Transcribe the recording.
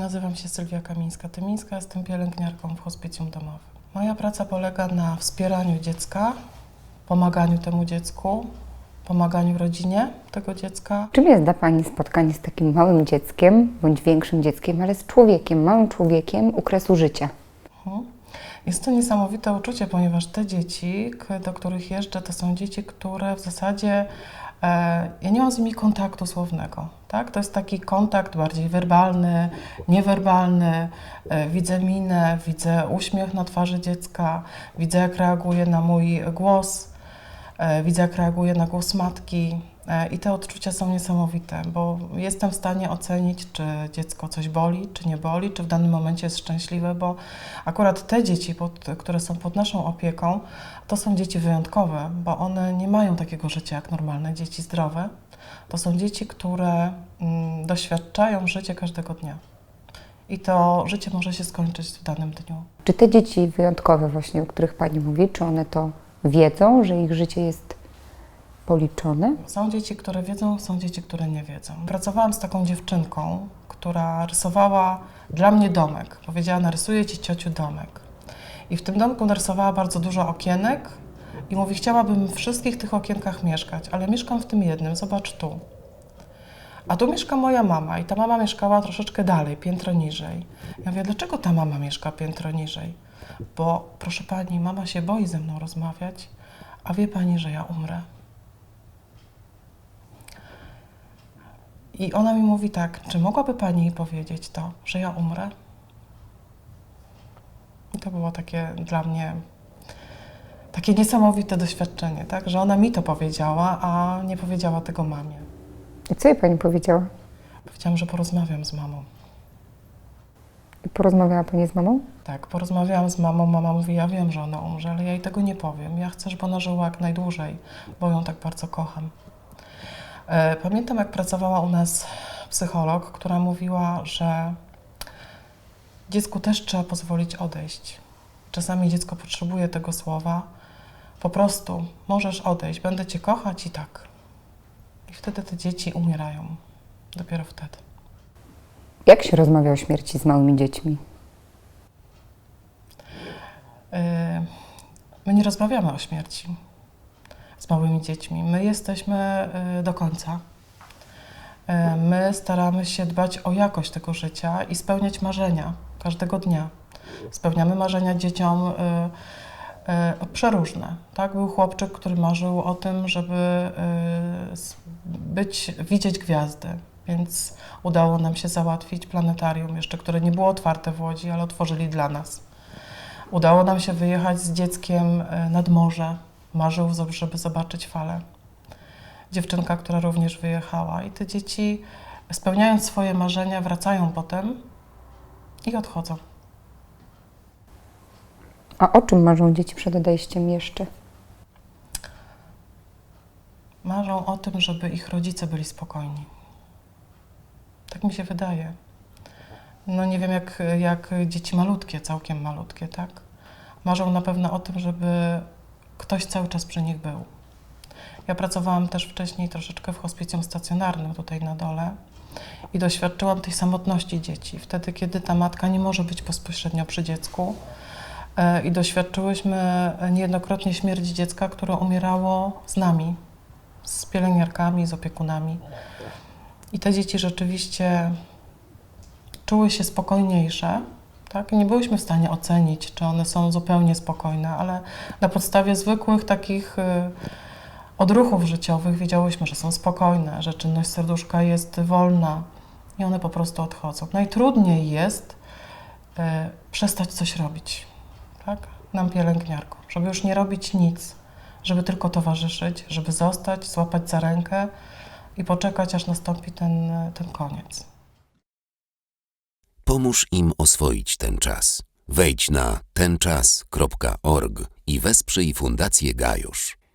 Nazywam się Sylwia Kamińska-Tymińska, jestem pielęgniarką w hospicjum domowym. Moja praca polega na wspieraniu dziecka, pomaganiu temu dziecku, pomaganiu rodzinie tego dziecka. Czym jest dla Pani spotkanie z takim małym dzieckiem, bądź większym dzieckiem, ale z człowiekiem, małym człowiekiem u kresu życia? Mhm. Jest to niesamowite uczucie, ponieważ te dzieci, do których jeżdżę, to są dzieci, które w zasadzie ja nie mam z nimi kontaktu słownego. Tak? To jest taki kontakt bardziej werbalny, niewerbalny. E, widzę minę, widzę uśmiech na twarzy dziecka, widzę jak reaguje na mój głos, e, widzę jak reaguje na głos matki. E, I te odczucia są niesamowite, bo jestem w stanie ocenić, czy dziecko coś boli, czy nie boli, czy w danym momencie jest szczęśliwe, bo akurat te dzieci, pod, które są pod naszą opieką, to są dzieci wyjątkowe, bo one nie mają takiego życia jak normalne dzieci zdrowe. To są dzieci, które mm, doświadczają życia każdego dnia. I to życie może się skończyć w danym dniu. Czy te dzieci wyjątkowe właśnie, o których Pani mówi, czy one to wiedzą, że ich życie jest policzone? Są dzieci, które wiedzą, są dzieci, które nie wiedzą. Pracowałam z taką dziewczynką, która rysowała dla mnie domek. Powiedziała, narysuję ci ciociu domek. I w tym domku narysowała bardzo dużo okienek i mówi, chciałabym w wszystkich tych okienkach mieszkać, ale mieszkam w tym jednym, zobacz tu. A tu mieszka moja mama i ta mama mieszkała troszeczkę dalej, piętro niżej. Ja mówię, dlaczego ta mama mieszka piętro niżej? Bo proszę pani, mama się boi ze mną rozmawiać, a wie pani, że ja umrę. I ona mi mówi tak, czy mogłaby pani powiedzieć to, że ja umrę? I to było takie dla mnie takie niesamowite doświadczenie, tak? Że ona mi to powiedziała, a nie powiedziała tego mamie. I co jej Pani powiedziała? Powiedziałam, że porozmawiam z mamą. I porozmawiała Pani z mamą? Tak, porozmawiałam z mamą. Mama mówi, ja wiem, że ona umrze, ale ja jej tego nie powiem. Ja chcę, żeby ona żyła jak najdłużej, bo ją tak bardzo kocham. E, Pamiętam, jak pracowała u nas psycholog, która mówiła, że dziecku też trzeba pozwolić odejść. Czasami dziecko potrzebuje tego słowa. Po prostu możesz odejść, będę cię kochać i tak. I wtedy te dzieci umierają. Dopiero wtedy. Jak się rozmawia o śmierci z małymi dziećmi? Y, My nie rozmawiamy o śmierci małymi dziećmi. My jesteśmy y, do końca. Y, My staramy się dbać o jakość tego życia i spełniać marzenia każdego dnia. Spełniamy marzenia dzieciom y, przeróżne. Tak? Był chłopczyk, który marzył o tym, żeby być, widzieć gwiazdy, więc udało nam się załatwić planetarium jeszcze, które nie było otwarte w Łodzi, ale otworzyli dla nas. Udało nam się wyjechać z dzieckiem nad morze. Marzył, żeby zobaczyć falę. Dziewczynka, która również wyjechała. I te dzieci, spełniając swoje marzenia, wracają potem i odchodzą. A o czym marzą dzieci przed odejściem jeszcze? Marzą o tym, żeby ich rodzice byli spokojni. Tak mi się wydaje. No nie wiem, jak, jak dzieci malutkie, całkiem malutkie, tak? Marzą na pewno o tym, żeby ktoś cały czas przy nich był. Ja pracowałam też wcześniej troszeczkę w hospicjum stacjonarnym tutaj na dole i doświadczyłam tej samotności dzieci. Wtedy, kiedy ta matka nie może być bezpośrednio przy dziecku. E, I doświadczyłyśmy niejednokrotnie śmierci dziecka, które umierało z nami, z pielęgniarkami, z opiekunami. I te dzieci rzeczywiście czuły się spokojniejsze. Tak? Nie byłyśmy w stanie ocenić, czy one są zupełnie spokojne, ale na podstawie zwykłych takich y, odruchów życiowych wiedziałyśmy, że są spokojne, że czynność serduszka jest wolna i one po prostu odchodzą. Najtrudniej jest y, przestać coś robić, tak? Nam pielęgniarkom, żeby już nie robić nic, żeby tylko towarzyszyć, żeby zostać, złapać za rękę i poczekać, aż nastąpi ten, ten koniec. Pomóż im oswoić ten czas. Wejdź na tenczas.org i wesprzyj Fundację Gajusz.